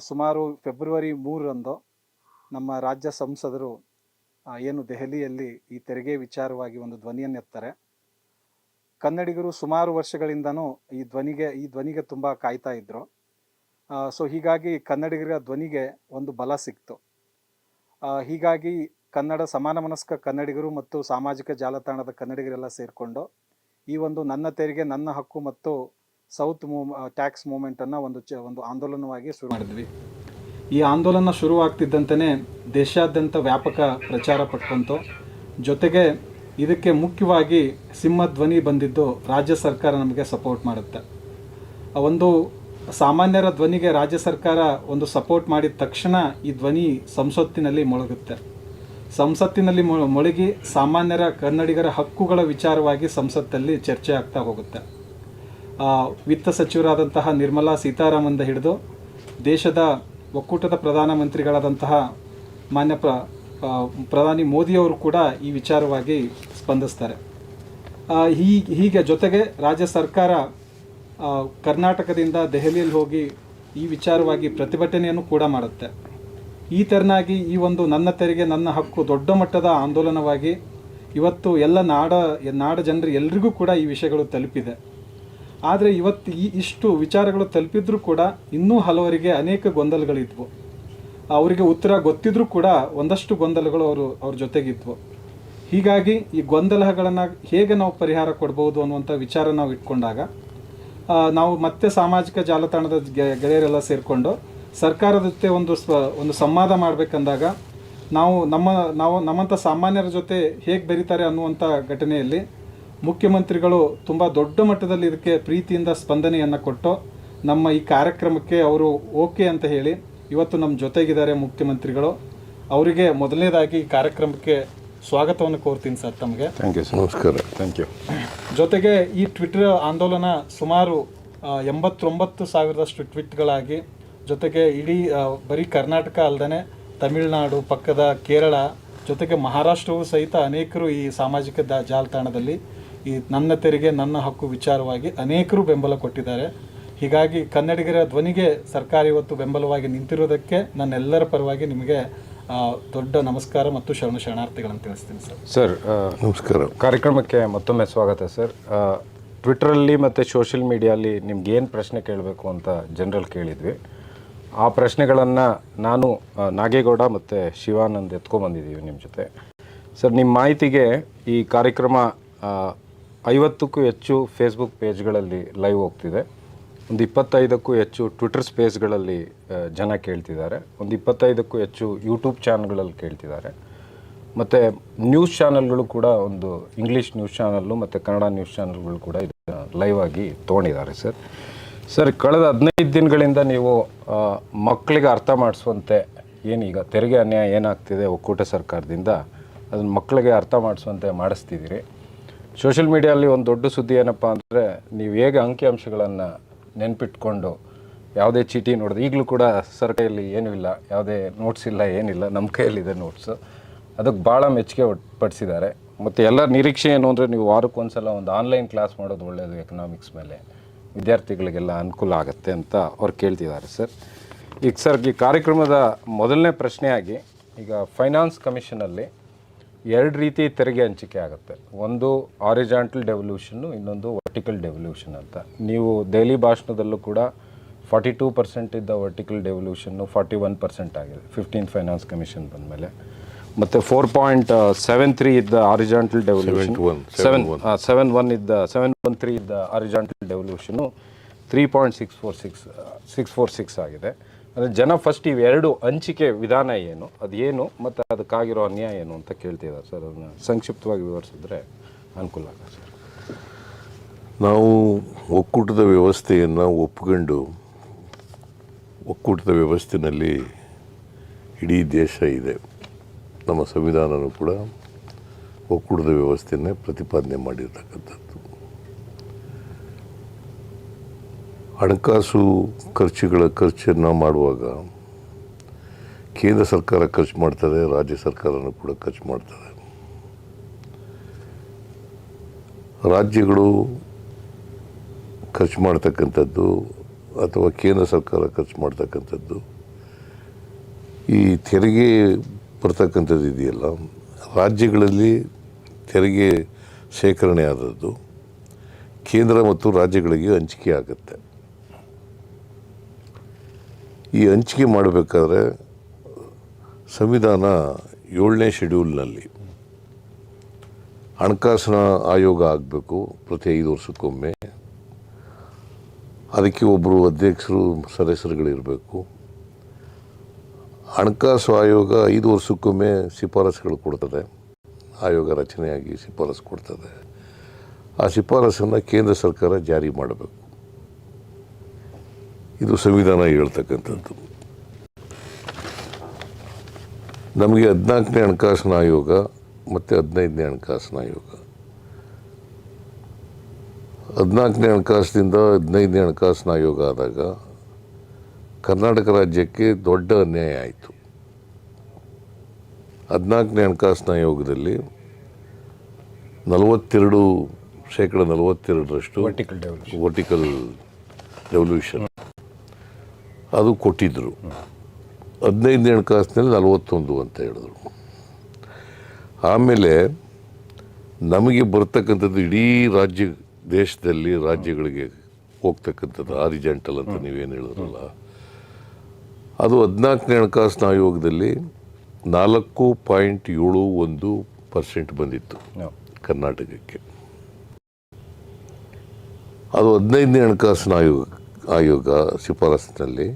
ಸುಮಾರು ಫೆಬ್ರವರಿ ಮೂರರಂದು ನಮ್ಮ ರಾಜ್ಯ ಸಂಸದರು ಏನು ದೆಹಲಿಯಲ್ಲಿ ಈ ತೆರಿಗೆ ವಿಚಾರವಾಗಿ ಒಂದು ಧ್ವನಿಯನ್ನೆತ್ತಾರೆ ಕನ್ನಡಿಗರು ಸುಮಾರು ವರ್ಷಗಳಿಂದನೂ ಈ ಧ್ವನಿಗೆ ಈ ಧ್ವನಿಗೆ ತುಂಬ ಕಾಯ್ತಾ ಇದ್ದರು ಸೊ ಹೀಗಾಗಿ ಕನ್ನಡಿಗರ ಧ್ವನಿಗೆ ಒಂದು ಬಲ ಸಿಕ್ತು. ಹೀಗಾಗಿ ಕನ್ನಡ ಸಮಾನ ಮನಸ್ಕ ಕನ್ನಡಿಗರು ಮತ್ತು ಸಾಮಾಜಿಕ ಜಾಲತಾಣದ ಕನ್ನಡಿಗರೆಲ್ಲ ಸೇರಿಕೊಂಡು ಈ ಒಂದು ನನ್ನ ತೆರಿಗೆ, ನನ್ನ ಹಕ್ಕು ಮತ್ತು ಸೌತ್ ಮೂ ಟ್ಯಾಕ್ಸ್ ಮೂಮೆಂಟನ್ನು ಒಂದು ಚ, ಒಂದು ಆಂದೋಲನವಾಗಿ ಶುರು ಮಾಡಿದ್ವಿ. ಈ ಆಂದೋಲನ ಶುರುವಾಗ್ತಿದ್ದಂತೆಯೇ ದೇಶಾದ್ಯಂತ ವ್ಯಾಪಕ ಪ್ರಚಾರ ಪಟ್ಕೊಂತು. ಜೊತೆಗೆ ಇದಕ್ಕೆ ಮುಖ್ಯವಾಗಿ ಸಿಂಹಧ್ವನಿ ಬಂದಿದ್ದು ರಾಜ್ಯ ಸರ್ಕಾರ ನಮಗೆ ಸಪೋರ್ಟ್ ಮಾಡುತ್ತೆ. ಒಂದು ಸಾಮಾನ್ಯರ ಧ್ವನಿಗೆ ರಾಜ್ಯ ಸರ್ಕಾರ ಒಂದು ಸಪೋರ್ಟ್ ಮಾಡಿದ ತಕ್ಷಣ ಈ ಧ್ವನಿ ಸಂಸತ್ತಿನಲ್ಲಿ ಮೊಳಗುತ್ತೆ. ಸಂಸತ್ತಿನಲ್ಲಿ ಮೊಳಗಿ ಸಾಮಾನ್ಯರ ಕನ್ನಡಿಗರ ಹಕ್ಕುಗಳ ವಿಚಾರವಾಗಿ ಸಂಸತ್ತಲ್ಲಿ ಚರ್ಚೆ ಆಗ್ತಾ ಹೋಗುತ್ತೆ. ವಿತ್ತ ಸಚಿವರಾದಂತಹ ನಿರ್ಮಲಾ ಸೀತಾರಾಮನ್ದ ಹಿಡಿದು ದೇಶದ ಒಕ್ಕೂಟದ ಪ್ರಧಾನಮಂತ್ರಿಗಳಾದಂತಹ ಮಾನ್ಯ ಪ್ರ ಪ್ರಧಾನಿ ಮೋದಿಯವರು ಕೂಡ ಈ ವಿಚಾರವಾಗಿ ಸ್ಪಂದಿಸ್ತಾರೆ. ಹೀ, ಹೀಗೆ ಜೊತೆಗೆ ರಾಜ್ಯ ಸರ್ಕಾರ ಕರ್ನಾಟಕದಿಂದ ದೆಹಲಿಯಲ್ಲಿ ಹೋಗಿ ಈ ವಿಚಾರವಾಗಿ ಪ್ರತಿಭಟನೆಯನ್ನು ಕೂಡ ಮಾಡುತ್ತೆ. ಈ ತೆರನಾಗಿ ಈ ಒಂದು ನನ್ನ ತೆರಿಗೆ, ನನ್ನ ಹಕ್ಕು ದೊಡ್ಡ ಮಟ್ಟದ ಆಂದೋಲನವಾಗಿ ಇವತ್ತು ಎಲ್ಲ ನಾಡ ನಾಡ ಜನರು ಎಲ್ರಿಗೂ ಕೂಡ ಈ ವಿಷಯಗಳು ತಲುಪಿದೆ. ಆದರೆ ಇವತ್ತು ಈ ಇಷ್ಟು ವಿಚಾರಗಳು ತಲುಪಿದ್ರೂ ಕೂಡ ಇನ್ನೂ ಹಲವರಿಗೆ ಅನೇಕ ಗೊಂದಲಗಳಿದ್ವು. ಅವರಿಗೆ ಉತ್ತರ ಗೊತ್ತಿದ್ರೂ ಕೂಡ ಒಂದಷ್ಟು ಗೊಂದಲಗಳು ಅವರು ಅವ್ರ ಜೊತೆಗಿದ್ವು. ಹೀಗಾಗಿ ಈ ಗೊಂದಲಗಳನ್ನು ಹೇಗೆ ನಾವು ಪರಿಹಾರ ಕೊಡ್ಬೋದು ಅನ್ನುವಂಥ ವಿಚಾರ ನಾವು ಇಟ್ಕೊಂಡಾಗ ನಾವು ಮತ್ತೆ ಸಾಮಾಜಿಕ ಜಾಲತಾಣದ ಗೆಳೆಯರೆಲ್ಲ ಸೇರಿಕೊಂಡು ಸರ್ಕಾರದ ಜೊತೆ ಒಂದು ಸ್ವ, ಒಂದು ಸಂವಾದ ಮಾಡಬೇಕಂದಾಗ ನಾವು ನಮ್ಮ, ನಾವು ನಮ್ಮಂಥ ಸಾಮಾನ್ಯರ ಜೊತೆ ಹೇಗೆ ಬೆರೀತಾರೆ ಅನ್ನುವಂಥ ಘಟನೆಯಲ್ಲಿ ಮುಖ್ಯಮಂತ್ರಿಗಳು ತುಂಬ ದೊಡ್ಡ ಮಟ್ಟದಲ್ಲಿ ಇದಕ್ಕೆ ಪ್ರೀತಿಯಿಂದ ಸ್ಪಂದನೆಯನ್ನು ಕೊಟ್ಟು ನಮ್ಮ ಈ ಕಾರ್ಯಕ್ರಮಕ್ಕೆ ಅವರು ಓಕೆ ಅಂತ ಹೇಳಿ ಇವತ್ತು ನಮ್ಮ ಜೊತೆಗಿದ್ದಾರೆ ಮುಖ್ಯಮಂತ್ರಿಗಳು. ಅವರಿಗೆ ಮೊದಲನೇದಾಗಿ ಈ ಕಾರ್ಯಕ್ರಮಕ್ಕೆ ಸ್ವಾಗತವನ್ನು ಕೋರ್ತೀನಿ ಸರ್ ತಮಗೆ. ಥ್ಯಾಂಕ್ ಯು ಸರ್ ನಮಸ್ಕಾರ. ಥ್ಯಾಂಕ್ ಯು ಜೊತೆಗೆ ಈ ಟ್ವಿಟರ್ ಆಂದೋಲನ ಸುಮಾರು ಎಂಬತ್ತೊಂಬತ್ತು ಸಾವಿರದಷ್ಟು ಟ್ವಿಟ್ಗಳಾಗಿ ಜೊತೆಗೆ ಇಡೀ ಬರೀ ಕರ್ನಾಟಕ ಅಲ್ಲದೆ ತಮಿಳುನಾಡು ಪಕ್ಕದ ಕೇರಳ ಜೊತೆಗೆ ಮಹಾರಾಷ್ಟ್ರವೂ ಸಹಿತ ಅನೇಕರು ಈ ಸಾಮಾಜಿಕ ದ- ಜಾಲತಾಣದಲ್ಲಿ ಈ ನನ್ನ ತೆರಿಗೆ ನನ್ನ ಹಕ್ಕು ವಿಚಾರವಾಗಿ ಅನೇಕರು ಬೆಂಬಲ ಕೊಟ್ಟಿದ್ದಾರೆ. ಹೀಗಾಗಿ ಕನ್ನಡಿಗರ ಧ್ವನಿಗೆ ಸರ್ಕಾರ ಇವತ್ತು ಬೆಂಬಲವಾಗಿ ನಿಂತಿರೋದಕ್ಕೆ ನನ್ನೆಲ್ಲರ ಪರವಾಗಿ ನಿಮಗೆ ದೊಡ್ಡ ನಮಸ್ಕಾರ ಮತ್ತು ಶರಣ ಶರಣಾರ್ಥಿಗಳನ್ನು ತಿಳಿಸ್ತೀನಿ ಸರ್. ಸರ್ ನಮಸ್ಕಾರ. ಕಾರ್ಯಕ್ರಮಕ್ಕೆ ಮತ್ತೊಮ್ಮೆ ಸ್ವಾಗತ ಸರ್. ಟ್ವಿಟ್ರಲ್ಲಿ ಮತ್ತು ಸೋಷಿಯಲ್ ಮೀಡಿಯಲ್ಲಿ ನಿಮ್ಗೆ ಏನು ಪ್ರಶ್ನೆ ಕೇಳಬೇಕು ಅಂತ ಜನರಲ್ ಕೇಳಿದ್ವಿ. ಆ ಪ್ರಶ್ನೆಗಳನ್ನು ನಾನು ನಾಗೇಗೌಡ ಮತ್ತು ಶಿವಾನಂದ್ ಎತ್ಕೊಂಬಂದಿದ್ದೀವಿ ನಿಮ್ಮ ಜೊತೆ. ಸರ್ ನಿಮ್ಮ ಮಾಹಿತಿಗೆ ಈ ಕಾರ್ಯಕ್ರಮ ಐವತ್ತಕ್ಕೂ ಹೆಚ್ಚು ಫೇಸ್ಬುಕ್ ಪೇಜ್ಗಳಲ್ಲಿ ಲೈವ್ ಹೋಗ್ತಿದೆ. ಒಂದು ಇಪ್ಪತ್ತೈದಕ್ಕೂ ಹೆಚ್ಚು ಟ್ವಿಟರ್ ಸ್ಪೇಸ್ಗಳಲ್ಲಿ ಜನ ಕೇಳ್ತಿದ್ದಾರೆ. ಒಂದು ಇಪ್ಪತ್ತೈದಕ್ಕೂ ಹೆಚ್ಚು ಯೂಟ್ಯೂಬ್ ಚಾನಲ್ಗಳಲ್ಲಿ ಕೇಳ್ತಿದ್ದಾರೆ. ಮತ್ತು ನ್ಯೂಸ್ ಚಾನಲ್ಗಳು ಕೂಡ ಒಂದು ಇಂಗ್ಲೀಷ್ ನ್ಯೂಸ್ ಚಾನಲ್ಲು ಮತ್ತು ಕನ್ನಡ ನ್ಯೂಸ್ ಚಾನಲ್ಗಳು ಕೂಡ ಇದನ್ನು ಲೈವ್ ಆಗಿ ತೊಗೊಂಡಿದ್ದಾರೆ ಸರ್ ಸರ್ ಕಳೆದ ಹದಿನೈದು ದಿನಗಳಿಂದ ನೀವು ಮಕ್ಕಳಿಗೆ ಅರ್ಥ ಮಾಡಿಸುವಂತೆ ಏನೀಗ ತೆರಿಗೆ ಅನ್ಯಾಯ ಏನಾಗ್ತಿದೆ ಒಕ್ಕೂಟ ಸರ್ಕಾರದಿಂದ, ಅದನ್ನು ಮಕ್ಕಳಿಗೆ ಅರ್ಥ ಮಾಡಿಸುವಂತೆ ಮಾಡಿಸ್ತಿದ್ದೀರಿ. ಸೋಷಿಯಲ್ ಮೀಡಿಯಲ್ಲಿ ಒಂದು ದೊಡ್ಡ ಸುದ್ದಿ ಏನಪ್ಪ ಅಂದರೆ, ನೀವು ಹೇಗೆ ಅಂಕಿಅಂಶಗಳನ್ನು ನೆನ್ಪಿಟ್ಕೊಂಡು ಯಾವುದೇ ಚೀಟಿ ನೋಡಿದ್ರೆ ಈಗಲೂ ಕೂಡ ಸರ್ ಕೈಯಲ್ಲಿ ಏನೂ ಇಲ್ಲ, ಯಾವುದೇ ನೋಟ್ಸ್ ಇಲ್ಲ, ಏನಿಲ್ಲ, ನಮ್ಮ ಕೈಯಲ್ಲಿದೆ ನೋಟ್ಸು ಅದಕ್ಕೆ ಭಾಳ ಮೆಚ್ಚುಗೆ ಪಡಿಸಿದ್ದಾರೆ. ಮತ್ತು ಎಲ್ಲರ ನಿರೀಕ್ಷೆ ಏನು ಅಂದರೆ, ನೀವು ವಾರಕ್ಕೊಂದ್ಸಲ ಒಂದು ಆನ್ಲೈನ್ ಕ್ಲಾಸ್ ಮಾಡೋದು ಒಳ್ಳೆಯದು ಎಕನಾಮಿಕ್ಸ್ ಮೇಲೆ. ವಿದ್ಯಾರ್ಥಿಗಳಿಗೆಲ್ಲ ಅನುಕೂಲ ಆಗುತ್ತೆ ಅಂತ ಅವ್ರು ಕೇಳ್ತಿದ್ದಾರೆ ಸರ್. ಈಗ ಸರ್, ಈ ಕಾರ್ಯಕ್ರಮದ ಮೊದಲನೇ ಪ್ರಶ್ನೆಯಾಗಿ, ಈಗ ಫೈನಾನ್ಸ್ ಕಮಿಷನಲ್ಲಿ ಎರಡು ರೀತಿ ತೆರಿಗೆ ಹಂಚಿಕೆ ಆಗುತ್ತೆ. ಒಂದು ಆರಿಜಾಂಟಲ್ ಡೆವಲ್ಯೂಷನ್ನು ಇನ್ನೊಂದು ವರ್ಟಿಕಲ್ ಡೆವಲ್ಯೂಷನ್ ಅಂತ. ನೀವು ದೆಹಲಿ ಭಾಷಣದಲ್ಲೂ ಕೂಡ ಫಾರ್ಟಿ ಟೂ ಪರ್ಸೆಂಟ್ ಇದ್ದ ವರ್ಟಿಕಲ್ ಡೆವಲ್ಯೂಷನ್ನು ಫಾರ್ಟಿ ಒನ್ ಪರ್ಸೆಂಟ್ ಆಗಿದೆ ಫಿಫ್ಟೀನ್ ಫೈನಾನ್ಸ್ ಕಮಿಷನ್ ಬಂದಮೇಲೆ. ಮತ್ತು ಫೋರ್ ಪಾಯಿಂಟ್ ಸೆವೆನ್ ತ್ರೀ ಇದ್ದ horizontal devolution seven seven one ಇದ್ದ ಸೆವೆನ್ ಒನ್ ತ್ರೀ ಇದ್ದ horizontal devolution three point six four six six four six ಆಗಿದೆ. ಅಂದರೆ ಜನ ಫಸ್ಟ್ ಇವೆರಡು ಹಂಚಿಕೆ ವಿಧಾನ ಏನು ಅದೇನು ಮತ್ತು ಅದಕ್ಕಾಗಿರೋ ಅನ್ಯಾಯ ಏನು ಅಂತ ಕೇಳ್ತಿದ್ದಾರೆ ಸರ್. ಅದನ್ನು ಸಂಕ್ಷಿಪ್ತವಾಗಿ ವಿವರಿಸಿದ್ರೆ ಅನುಕೂಲ ಆಗುತ್ತೆ ಸರ್. ನಾವು ಒಕ್ಕೂಟದ ವ್ಯವಸ್ಥೆಯನ್ನು ಒಪ್ಕೊಂಡು, ಒಕ್ಕೂಟದ ವ್ಯವಸ್ಥೆಯಲ್ಲಿ ಇಡೀ ದೇಶ ಇದೆ. ನಮ್ಮ ಸಂವಿಧಾನನೂ ಕೂಡ ಒಕ್ಕೂಟದ ವ್ಯವಸ್ಥೆಯನ್ನೇ ಪ್ರತಿಪಾದನೆ ಮಾಡಿರ್ತಕ್ಕಂಥದ್ದು. ಹಣಕಾಸು ಖರ್ಚುಗಳ ಖರ್ಚನ್ನು ಮಾಡುವಾಗ ಕೇಂದ್ರ ಸರ್ಕಾರ ಖರ್ಚು ಮಾಡ್ತದೆ, ರಾಜ್ಯ ಸರ್ಕಾರನೂ ಕೂಡ ಖರ್ಚು ಮಾಡ್ತದೆ. ರಾಜ್ಯಗಳು ಖರ್ಚು ಮಾಡ್ತಕ್ಕಂಥದ್ದು ಅಥವಾ ಕೇಂದ್ರ ಸರ್ಕಾರ ಖರ್ಚು ಮಾಡ್ತಕ್ಕಂಥದ್ದು ಈ ತೆರಿಗೆ ಬರ್ತಕ್ಕಂಥದ್ದು ಇದೆಯಲ್ಲ, ರಾಜ್ಯಗಳಲ್ಲಿ ತೆರಿಗೆ ಶೇಖರಣೆ ಆದದ್ದು ಕೇಂದ್ರ ಮತ್ತು ರಾಜ್ಯಗಳಿಗೆ ಹಂಚಿಕೆ ಆಗುತ್ತೆ. ಈ ಹಂಚಿಕೆ ಮಾಡಬೇಕಾದ್ರೆ ಸಂವಿಧಾನ ಏಳನೇ ಶೆಡ್ಯೂಲ್ನಲ್ಲಿ ಹಣಕಾಸಿನ ಆಯೋಗ ಆಗಬೇಕು ಪ್ರತಿ ಐದು ವರ್ಷಕ್ಕೊಮ್ಮೆ. ಅದಕ್ಕೆ ಒಬ್ಬರು ಅಧ್ಯಕ್ಷರು ಸದಸ್ಯರುಗಳಿರಬೇಕು. ಹಣಕಾಸು ಆಯೋಗ ಐದು ವರ್ಷಕ್ಕೊಮ್ಮೆ ಶಿಫಾರಸುಗಳು ಕೊಡ್ತದೆ. ಆಯೋಗ ರಚನೆಯಾಗಿ ಶಿಫಾರಸು ಕೊಡ್ತದೆ. ಆ ಶಿಫಾರಸನ್ನು ಕೇಂದ್ರ ಸರ್ಕಾರ ಜಾರಿ ಮಾಡಬೇಕು. ಇದು ಸಂವಿಧಾನ ಹೇಳ್ತಕ್ಕಂಥದ್ದು. ನಮಗೆ ಹದಿನಾಲ್ಕನೇ ಹಣಕಾಸಿನ ಆಯೋಗ ಮತ್ತು ಹದಿನೈದನೇ ಹಣಕಾಸಿನ ಆಯೋಗ. ಹದಿನಾಲ್ಕನೇ ಹಣಕಾಸಿನಿಂದ ಹದಿನೈದನೇ ಹಣಕಾಸಿನ ಆಯೋಗ ಆದಾಗ ಕರ್ನಾಟಕ ರಾಜ್ಯಕ್ಕೆ ದೊಡ್ಡ ಅನ್ಯಾಯ ಆಯಿತು. ಹದಿನಾಲ್ಕನೇ ಹಣಕಾಸಿನ ಆಯೋಗದಲ್ಲಿ ನಲವತ್ತೆರಡು ಶೇಕಡ ನಲವತ್ತೆರಡರಷ್ಟು ವರ್ಟಿಕಲ್ ರೆವಲ್ಯೂಷನ್ ಅದು ಕೊಟ್ಟಿದ್ದರು ಹದಿನೈದನೇ ಹಣಕಾಸಿನಲ್ಲಿ ನಲವತ್ತೊಂದು ಅಂತ ಹೇಳಿದ್ರು. ಆಮೇಲೆ ನಮಗೆ ಬರ್ತಕ್ಕಂಥದ್ದು ಇಡೀ ರಾಜ್ಯ ದೇಶದಲ್ಲಿ ರಾಜ್ಯಗಳಿಗೆ ಹೋಗ್ತಕ್ಕಂಥದ್ದು ಆರಿಜೆಂಟಲ್ ಅಂತ ನೀವೇನು ಹೇಳಿದ್ರಲ್ಲ. ಅದು ಹದಿನಾಲ್ಕನೇ ಹಣಕಾಸಿನ ಆಯೋಗದಲ್ಲಿ ನಾಲ್ಕು ಪಾಯಿಂಟ್ ಏಳು ಒಂದು ಪರ್ಸೆಂಟ್ ಬಂದಿತ್ತು ಕರ್ನಾಟಕಕ್ಕೆ. ಅದು ಹದಿನೈದನೇ ಹಣಕಾಸಿನ ಆಯೋಗ. ಆಯೋಗ ಶಿಫಾರಸಿನಲ್ಲಿ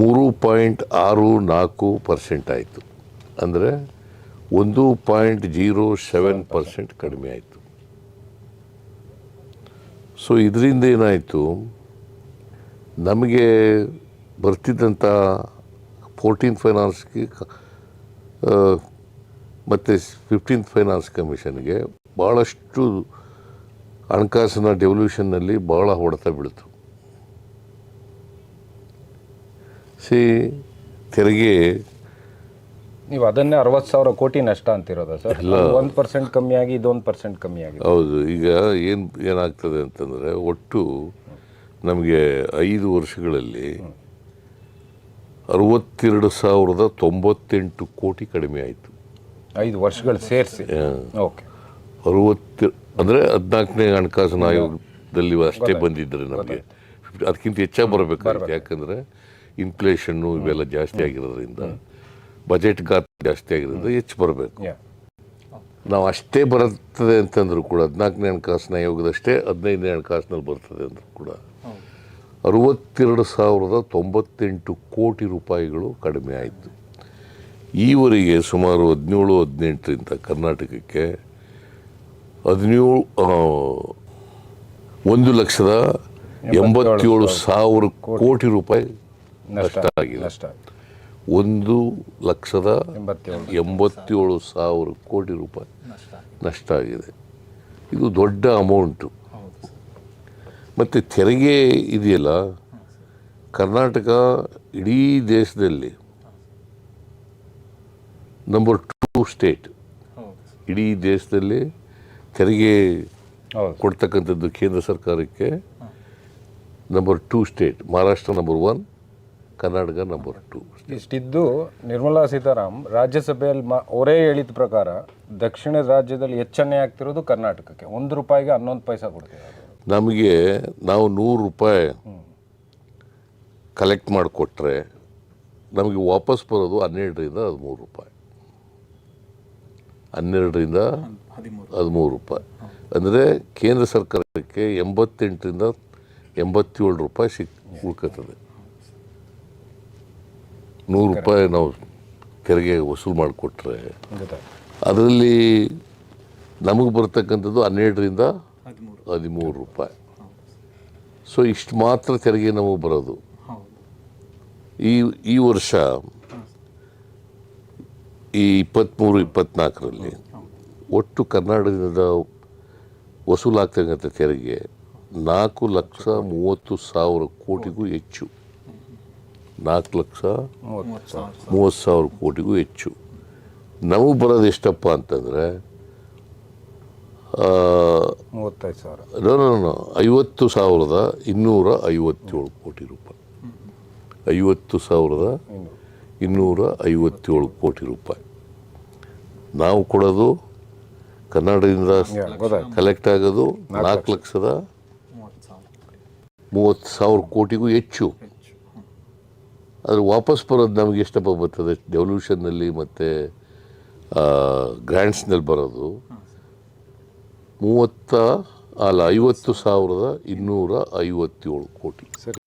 ಮೂರು ಪಾಯಿಂಟ್ ಆರು ನಾಲ್ಕು ಪರ್ಸೆಂಟ್ ಆಯಿತು. ಅಂದರೆ ಒಂದು ಪಾಯಿಂಟ್ ಜೀರೋ ಸೆವೆನ್ ಪರ್ಸೆಂಟ್ ಕಡಿಮೆ ಆಯಿತು. ಸೊ ಇದರಿಂದ ಏನಾಯಿತು? ನಮಗೆ ಬರ್ತಿದ್ದಂಥ ಫೋರ್ಟೀನ್ ಫೈನಾನ್ಸ್ಗೆ ಮತ್ತು ಫಿಫ್ಟೀನ್ತ್ ಫೈನಾನ್ಸ್ ಕಮಿಷನ್ಗೆ ಭಾಳಷ್ಟು ಹಣಕಾಸಿನ ಡೆವಲ್ಯೂಷನ್ನಲ್ಲಿ ಬಹಳ ಹೊಡೆತ ಬೀಳ್ತು. ಸಿ ತೆರಿಗೆ ನೀವು ಅದನ್ನೇ ಅರವತ್ತು ಸಾವಿರ ಕೋಟಿ ನಷ್ಟ ಅಂತಿರೋದ ಸರ್? ಒಂದು ಪರ್ಸೆಂಟ್ ಕಮ್ಮಿ ಆಗಿ ಇದೊಂದು ಪರ್ಸೆಂಟ್ ಕಮ್ಮಿ ಆಗಿ ಹೌದು. ಈಗ ಏನು ಏನಾಗ್ತದೆ ಅಂತಂದರೆ ಒಟ್ಟು ನಮಗೆ ಐದು ವರ್ಷಗಳಲ್ಲಿ ಅರವತ್ತೆರಡು ಸಾವಿರದ ತೊಂಬತ್ತೆಂಟು ಕೋಟಿ ಕಡಿಮೆ ಆಯಿತು. ಐದು ವರ್ಷಗಳು ಸೇರಿಸಿ. ಓಕೆ. ಅರವತ್ತು ಅಂದರೆ ಹದಿನಾಲ್ಕನೇ ಹಣಕಾಸಿನ ಆಯೋಗದಲ್ಲಿ ಅಷ್ಟೇ ಬಂದಿದ್ದರೆ ನಮಗೆ ಅದಕ್ಕಿಂತ ಹೆಚ್ಚಾಗಿ ಬರಬೇಕಾಗುತ್ತೆ. ಯಾಕಂದರೆ ಇನ್ಫ್ಲೇಷನ್ನು ಇವೆಲ್ಲ ಜಾಸ್ತಿ ಆಗಿರೋದ್ರಿಂದ ಬಜೆಟ್ ಗಾತ್ರ ಜಾಸ್ತಿ ಆಗಿರೋದ್ರಿಂದ ಹೆಚ್ಚು ಬರಬೇಕು. ನಾವು ಅಷ್ಟೇ ಬರುತ್ತದೆ ಅಂತಂದರೂ ಕೂಡ ಹದಿನಾಲ್ಕನೇ ಹಣಕಾಸಿನ ಆಯೋಗದಷ್ಟೇ ಹದಿನೈದನೇ ಹಣಕಾಸಿನಲ್ಲಿ ಬರ್ತದೆ ಅಂದರೂ ಕೂಡ ಅರವತ್ತೆರಡು ಸಾವಿರದ ತೊಂಬತ್ತೆಂಟು ಕೋಟಿ ರೂಪಾಯಿಗಳು ಕಡಿಮೆ ಆಯಿತು. ಈವರೆಗೆ ಸುಮಾರು ಹದಿನೇಳು ಹದಿನೆಂಟರಿಂದ ಕರ್ನಾಟಕಕ್ಕೆ ಹದಿನೇಳು ಒಂದು ಲಕ್ಷದ ಎಂಬತ್ತೇಳು ಸಾವಿರ ಕೋಟಿ ರೂಪಾಯಿ ನಷ್ಟ ಆಗಿದೆ ನಷ್ಟ. ಒಂದು ಲಕ್ಷದ ಎಂಬತ್ತೇಳು ಸಾವಿರ ಕೋಟಿ ರೂಪಾಯಿ ನಷ್ಟ. ಆಗಿದೆ ಇದು ದೊಡ್ಡ ಅಮೌಂಟು. ಮತ್ತು ತೆರಿಗೆ ಇದೆಯಲ್ಲ ಕರ್ನಾಟಕ ಇಡೀ ದೇಶದಲ್ಲಿ ನಂಬರ್ ಟೂ ಸ್ಟೇಟ್ ಇಡೀ ದೇಶದಲ್ಲಿ ತೆರಿಗೆ ಕೊಡ್ತಕ್ಕಂಥದ್ದು ಕೇಂದ್ರ ಸರ್ಕಾರಕ್ಕೆ number two state Maharashtra number one Karnataka number two ಇಷ್ಟಿದ್ದು Nirmala Sitaram ರಾಜ್ಯಸಭೆಯಲ್ಲಿ ಮಾ ಅವರೇ ಹೇಳಿದ ಪ್ರಕಾರ ದಕ್ಷಿಣ ರಾಜ್ಯದಲ್ಲಿ ಹೆಚ್ಚನ್ನೇ ಆಗ್ತಿರೋದು ಕರ್ನಾಟಕಕ್ಕೆ. ಒಂದು ರೂಪಾಯಿಗೆ ಹನ್ನೊಂದು ಪೈಸಾ ಕೊಡ್ತೀವಿ ನಮಗೆ ನಾವು ನೂರು ರೂಪಾಯಿ ಕಲೆಕ್ಟ್ ಮಾಡಿಕೊಟ್ರೆ ನಮಗೆ ವಾಪಸ್ ಬರೋದು ಹನ್ನೆರಡರಿಂದ ಹದಿಮೂರು ರೂಪಾಯಿ. ಹನ್ನೆರಡರಿಂದ ಹದಿಮೂರು. ರೂಪಾಯಿ. ಅಂದರೆ ಕೇಂದ್ರ ಸರ್ಕಾರಕ್ಕೆ ಎಂಬತ್ತೆಂಟರಿಂದ ಎಂಬತ್ತೇಳು ರೂಪಾಯಿ ಸಿಕ್ ಉಳ್ಕತ್ತದೆ. ನೂರು ರೂಪಾಯಿ ನಾವು ತೆರಿಗೆ ವಸೂಲು ಮಾಡಿಕೊಟ್ರೆ ಅದರಲ್ಲಿ ನಮಗೆ ಬರ್ತಕ್ಕಂಥದ್ದು ಹನ್ನೆರಡರಿಂದ ಹದಿಮೂರು. ರೂಪಾಯಿ. ಸೊ ಇಷ್ಟು ಮಾತ್ರ ತೆರಿಗೆ ನಮಗೆ ಬರೋದು. ಈ ಈ ವರ್ಷ ಈ ಇಪ್ಪತ್ತ್ಮೂರು ಇಪ್ಪತ್ತ್ನಾಲ್ಕರಲ್ಲಿ ಒಟ್ಟು ಕರ್ನಾಟಕದಿಂದ ವಸೂಲಾಗ್ತಕ್ಕಂಥ ತೆರಿಗೆ ನಾಲ್ಕು ಲಕ್ಷ ಮೂವತ್ತು ಸಾವಿರ ಕೋಟಿಗೂ ಹೆಚ್ಚು. ನಾಲ್ಕು ಲಕ್ಷ ಮೂವತ್ತು ಸಾವಿರ ಕೋಟಿಗೂ ಹೆಚ್ಚು. ನಮಗೆ ಬರೋದು ಎಷ್ಟಪ್ಪ ಅಂತಂದರೆ ಮೂವತ್ತೈದು ಸಾವಿರ. ನೋ ನೋ ನೋ ಐವತ್ತು ಸಾವಿರದ ಇನ್ನೂರ ಐವತ್ತೇಳು ಕೋಟಿ ರೂಪಾಯಿ. ಐವತ್ತು ಸಾವಿರದ ಇನ್ನೂರ ಐವತ್ತೇಳು ಕೋಟಿ ರೂಪಾಯಿ. ನಾವು ಕೊಡೋದು ಕರ್ನಾಟಕದಿಂದ Yeah, ಕಲೆಕ್ಟ್ ಆಗೋದು ನಾಲ್ಕು ಲಕ್ಷದ ಮೂವತ್ತು ಸಾವಿರ. ಕೋಟಿಗೂ ಹೆಚ್ಚು. ಅದ್ರ ವಾಪಸ್ ಬರೋದು ನಮಗೆ ಎಷ್ಟಪ್ಪ ಬರ್ತದೆ? ಡೆವಲ್ಯೂಷನ್ನಲ್ಲಿ ಮತ್ತು ಗ್ರ್ಯಾಂಡ್ಸ್ನಲ್ಲಿ ಬರೋದು ಮೂವತ್ತ ಅಲ್ಲ ಐವತ್ತು ಸಾವಿರದ ಇನ್ನೂರ ಐವತ್ತೇಳು ಕೋಟಿ. ಸರ್.